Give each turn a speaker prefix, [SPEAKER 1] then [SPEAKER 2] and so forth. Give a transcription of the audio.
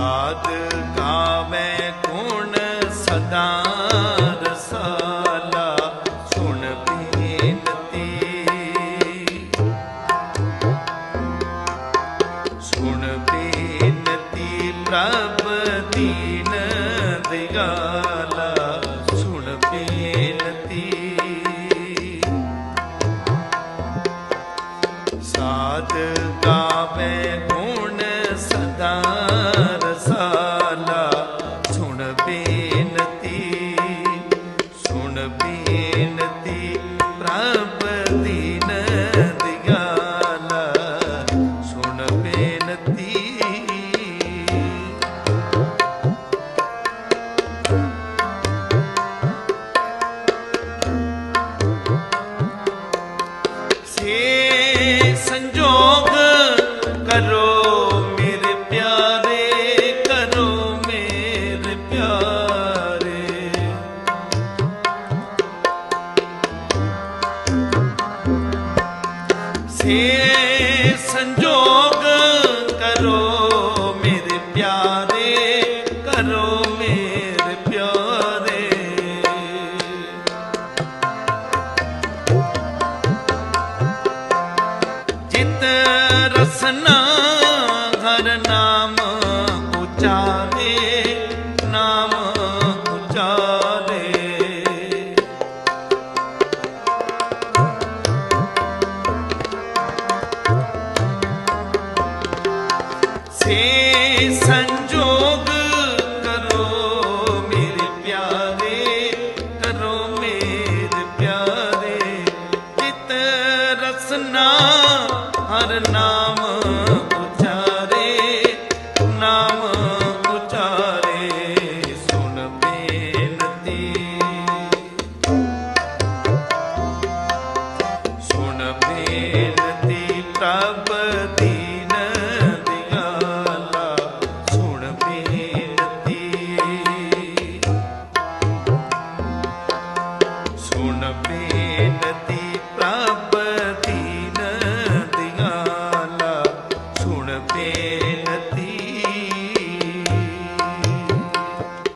[SPEAKER 1] ਸਾਧ ਗਾਵੇ ਗੁਣ ਸਦਾ ਰਸਾਲਾ ਸੁਣ ਬੇਨਤੀ। ਸੁਣ ਬੇਨਤੀ ਪ੍ਰਭ ਸੁਣ ਬੇਨਤੀ। ਸਾਧ ਗਾਵੇ ਇਥੇ ਸੰਜੋਗ ਕਰੋ ਮੇਰੇ ਪਿਆਰੇ ਕਰੋ ਮੇਰੇ ਪਿਆਰੇ। ਜਿਤ ਰਸਨਾ ਹਰ ਨਾਮ ਉਚਾਰੇ ਸੇ ਸੰਜੋਗ ਕਰੋ ਮੇਰੇ ਪਿਆਰੇ ਕਰੋ ਮੇਰੇ ਪਿਆਰੇ ਜਿਤ ਰਸਨਾ ਹਰ ਨਾਮ Amén.